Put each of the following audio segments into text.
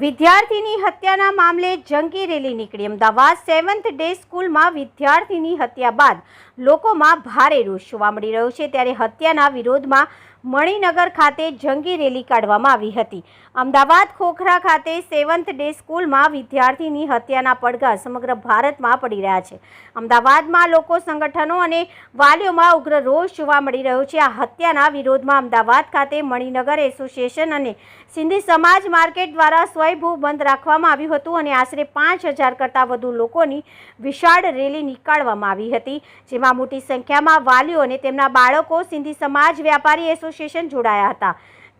વિદ્યાર્થીની હત્યાના મામલે જંગી રેલી નીકળી. અમદાવાદ સેવન્થ ડે સ્કૂલમાં વિદ્યાર્થીની હત્યા બાદ લોકોમાં ભારે રોષ જોવા મળી રહ્યો છે. ત્યારે હત્યાના વિરોધમાં મણિનગર ખાતે જંગી રેલી કાઢવામાં આવી હતી. અમદાવાદ ખોખરા ખાતે સેવન્થ ડે સ્કૂલમાં વિદ્યાર્થીની હત્યાના પડઘા સમગ્ર ભારતમાં પડી રહ્યા છે. અમદાવાદમાં લોકો, સંગઠનો અને વાલીઓમાં ઉગ્ર રોષ જોવા મળી રહ્યો છે. આ હત્યાના વિરોધમાં અમદાવાદ ખાતે મણિનગર એસોસિએશન અને સિંધી સમાજ માર્કેટ દ્વારા સ્વયંભૂ બંધ રાખવામાં આવ્યું હતું અને આશરે પાંચ હજાર કરતાં વધુ લોકોની વિશાળ રેલી નીકાળવામાં આવી હતી. જેમાં મોટી સંખ્યામાં વાલીઓ અને તેમના બાળકો, સિંધી સમાજ, વ્યાપારી એસોસિએશન જોડાયા હતા.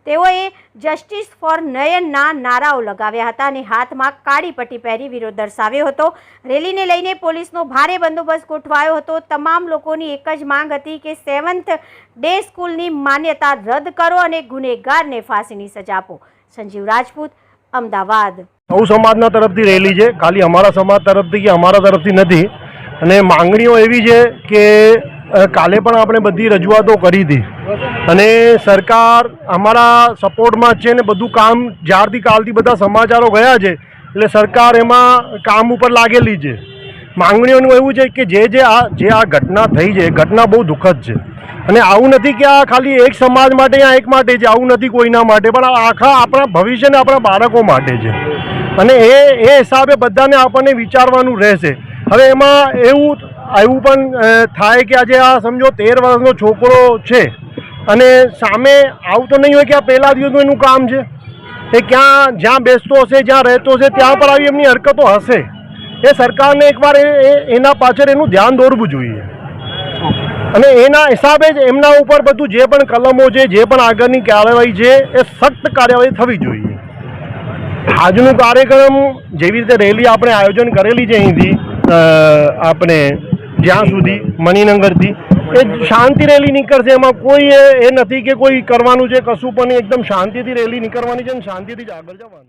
તેઓએ જસ્ટિસ ફોર નયનના નારાઓ લગાવ્યા હતા અને હાથમાં કાળી પટ્ટી પહેરી વિરોધ દર્શાવ્યો હતો. રેલીને લઈને પોલીસનો ભારે બંદોબસ્ત ગોઠવાયો હતો. તમામ લોકોની એક જ માંગ હતી કે સેવન્થ ડે સ્કૂલની માન્યતા રદ કરો અને ગુનેગારને ફાંસીની સજા આપો. સંજીવ રાજપૂત, અમદાવાદ. સૌ સમાજના તરફથી રેલી છે. ખાલી અમારા સમાજ તરફથી કે અમારા તરફથી નથી. અને માંગણીઓ એવી છે કે કાલે પણ આપણે બધી રજૂઆતો કરી હતી. અને સરકાર અમારા સપોર્ટમાં છે ને બધું કામ જ્યારથી કાલથી બધા સમાચારો ગયા છે, એટલે સરકાર એમાં કામ ઉપર લાગેલી છે. માંગણીઓનું એવું છે કે જે જે આ જે આ ઘટના થઈ છે ઘટના બહુ દુઃખદ છે. અને આવું નથી કે આ ખાલી એક સમાજ માટે યા એક માટે છે, આવું નથી કોઈના માટે, પણ આખા આપણા ભવિષ્યને આપણા બાળકો માટે છે. અને એ એ હિસાબે બધાને આપણને વિચારવાનું રહેશે. હવે એમાં એવું એવું પણ થાય કે આજે આ સમજો તેર વર્ષનો છોકરો છે. અને સામે આવું તો નહીં હોય કે આ પહેલા દિવસનું એનું કામ છે. એ ક્યાં, જ્યાં બેસતો હશે, જ્યાં રહેતો હશે, ત્યાં પર આવી એમની હરકતો હશે. એ સરકારને એકવાર એના પાછળ એનું ધ્યાન દોરવું જોઈએ. અને એના હિસાબે જ એમના ઉપર બધું જે પણ કલમો છે, જે પણ આગળની કાર્યવાહી છે, એ સખ્ત કાર્યવાહી થવી જોઈએ. આજનો કાર્યક્રમ જેવી રીતે રેલી આપણે આયોજન કરેલી છે અહીંથી આપણે જ્યાં સુધી મણિનગરથી એ શાંતિ રેલી નીકળશે એમાં કોઈ એ નથી કે કોઈ કરવાનું છે, કશું, પણ. એકદમ શાંતિથી રેલી નીકળવાની છે અને શાંતિથી જ આગળ જવાનું